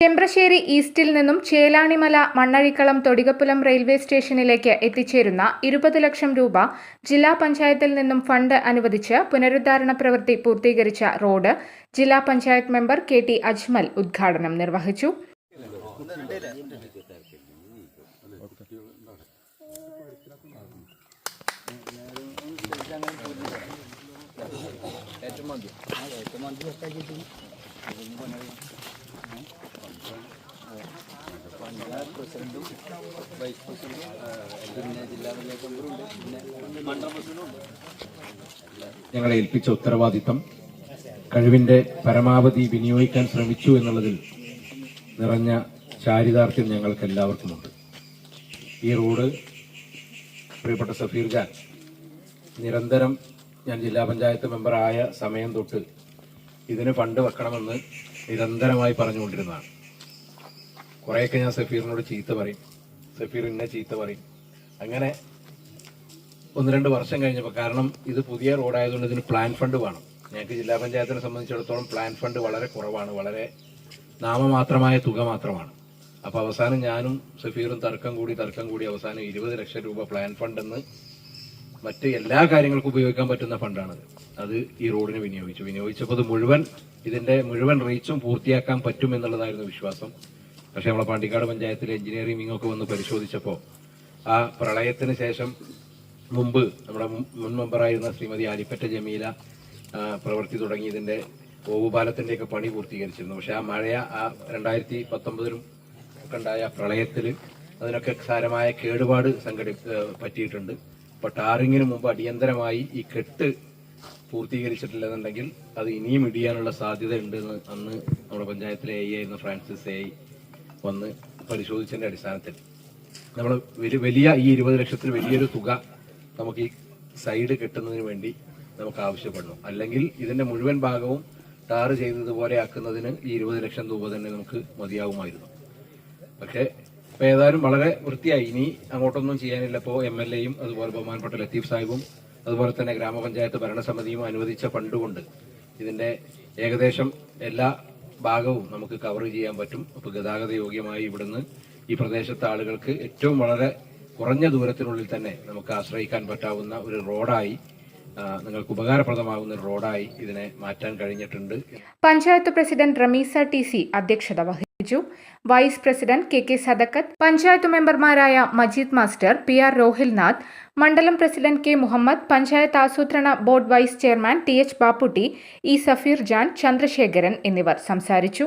ചെമ്പ്രശ്ശേരി ഈസ്റ്റിൽ നിന്നും ചേലാണിമല മണ്ണഴിക്കളം തൊടികപ്പുലം റെയിൽവേ സ്റ്റേഷനിലേക്ക് എത്തിച്ചേരുന്ന ഇരുപത് ലക്ഷം രൂപ ജില്ലാ പഞ്ചായത്തിൽ നിന്നും ഫണ്ട് അനുവദിച്ച് പുനരുദ്ധാരണ പ്രവൃത്തി പൂർത്തീകരിച്ച റോഡ് ജില്ലാ panchayat member K T Ajmal ഉദ്ഘാടനം നിർവഹിച്ചു. ഞങ്ങളെ ഏൽപ്പിച്ച ഉത്തരവാദിത്തം കഴിവിന്റെ പരമാവധി വിനിയോഗിക്കാൻ ശ്രമിച്ചു എന്നുള്ളതിൽ നിറഞ്ഞ ചാരിതാർത്ഥ്യം ഞങ്ങൾക്ക് എല്ലാവർക്കുമുണ്ട് ഈ റോഡ് പ്രിയപ്പെട്ട സഫീർ ഖാൻ നിരന്തരം ഞാൻ ജില്ലാ പഞ്ചായത്ത് മെമ്പറായ സമയം തൊട്ട് ഇതിന് ഫണ്ട് വെക്കണമെന്ന് നിരന്തരമായി പറഞ്ഞുകൊണ്ടിരുന്നതാണ്. കുറേയൊക്കെ ഞാൻ സഫീറിനോട് ചീത്ത പറയും. സഫീർ ഇന്നെ ചീത്ത പറയും. അങ്ങനെ ഒന്ന് രണ്ട് വർഷം കഴിഞ്ഞപ്പോൾ കാരണം ഇത് പുതിയ റോഡായതുകൊണ്ട് ഇതിന് പ്ലാൻ ഫണ്ട് വേണം. ഞങ്ങൾക്ക് ജില്ലാ പഞ്ചായത്തിനെ സംബന്ധിച്ചിടത്തോളം പ്ലാൻ ഫണ്ട് വളരെ കുറവാണ്. വളരെ നാമമാത്രമായ തുക മാത്രമാണ്. അപ്പോൾ അവസാനം ഞാനും സഫീറും തർക്കം കൂടി തർക്കം കൂടി അവസാനം ഇരുപത് ലക്ഷം രൂപ പ്ലാൻ ഫണ്ട് എന്ന് മറ്റ് എല്ലാ കാര്യങ്ങൾക്കും ഉപയോഗിക്കാൻ പറ്റുന്ന ഫണ്ടാണത് അത് ഈ റോഡിന് വിനിയോഗിച്ചു. വിനിയോഗിച്ചപ്പോൾ മുഴുവൻ ഇതിന്റെ മുഴുവൻ റീച്ചും പൂർത്തിയാക്കാൻ പറ്റും എന്നുള്ളതായിരുന്നു വിശ്വാസം. പക്ഷെ നമ്മളെ പാണ്ടിക്കാട് പഞ്ചായത്തിലെ എഞ്ചിനീയറിംഗ് വിങ് വന്ന് പരിശോധിച്ചപ്പോൾ ആ പ്രളയത്തിന് ശേഷം മുമ്പ് നമ്മുടെ മുൻ- മെമ്പറായിരുന്ന ശ്രീമതി ആലിപ്പറ്റ ജമീല പ്രവൃത്തി തുടങ്ങി ഇതിന്റെ ഓവുപാലത്തിന്റെ പണി പൂർത്തീകരിച്ചിരുന്നു. പക്ഷെ ആ മഴ ആ രണ്ടായിരത്തി പത്തൊമ്പതിലും ഒക്കെ ഉണ്ടായ പ്രളയത്തിൽ അതിനൊക്കെ സാരമായ കേടുപാട് സംഘടി പറ്റിയിട്ടുണ്ട്. അപ്പൊ ടാറിങ്ങിന് മുമ്പ് അടിയന്തരമായി ഈ കെട്ട് പൂർത്തീകരിച്ചിട്ടില്ലെന്നുണ്ടെങ്കിൽ അത് ഇനിയും ഇടിയാനുള്ള സാധ്യത ഉണ്ടെന്ന് അന്ന് നമ്മുടെ പഞ്ചായത്തിലെ എ ആയിരുന്ന ഫ്രാൻസിസ് എ വന്ന് പരിശോധിച്ചതിന്റെ അടിസ്ഥാനത്തിൽ. നമ്മൾ വലിയ ഈ ഇരുപത് ലക്ഷത്തിൽ വലിയൊരു തുക നമുക്ക് ഈ സൈഡ് കിട്ടുന്നതിന് വേണ്ടി നമുക്ക് ആവശ്യപ്പെടുന്നു. അല്ലെങ്കിൽ ഇതിന്റെ മുഴുവൻ ഭാഗവും ടാർ ചെയ്തതുപോലെ ആക്കുന്നതിന് ഈ ഇരുപത് ലക്ഷം രൂപ തന്നെ നമുക്ക് മതിയാവുമായിരുന്നു പക്ഷേ ഇപ്പം ഏതായാലും വളരെ വൃത്തിയായി. ഇനി അങ്ങോട്ടൊന്നും ചെയ്യാനില്ല ഇപ്പോൾ എം എൽ എയും അതുപോലെ ബഹുമാനപ്പെട്ട ലത്തീഫ് സാഹിബും അതുപോലെ തന്നെ ഗ്രാമപഞ്ചായത്ത് ഭരണസമിതിയും അനുവദിച്ച ഫണ്ടുകൊണ്ട് ഇതിന്റെ ഏകദേശം എല്ലാ ഭാഗവും നമുക്ക് കവർ ചെയ്യാൻ പറ്റും. അപ്പോൾ ഗതാഗത യോഗ്യമായി ഇവിടുന്ന് ഈ പ്രദേശത്തെ ആളുകൾക്ക് ഏറ്റവും വളരെ കുറഞ്ഞ ദൂരത്തിനുള്ളിൽ തന്നെ നമുക്ക് ആശ്രയിക്കാൻ പറ്റാവുന്ന ഒരു റോഡായി നിങ്ങൾക്ക് ഉപകാരപ്രദമാകുന്ന റോഡായി ഇതിനെ മാറ്റാൻ കഴിഞ്ഞിട്ടുണ്ട്. Panchayat president Ramisa T C അധ്യക്ഷത വഹിച്ചു. Vice president K K Sadakkath. Panchayat മെമ്പർമാരായ Majeed master P R Rohilnath. മണ്ഡലം പ്രസിഡന്റ് കെ മുഹമ്മദ് പഞ്ചായത്ത് ആസൂത്രണ board vice chairman T H Bapputty E Safeer Jan Chandrasekharan എന്നിവർ സംസാരിച്ചു.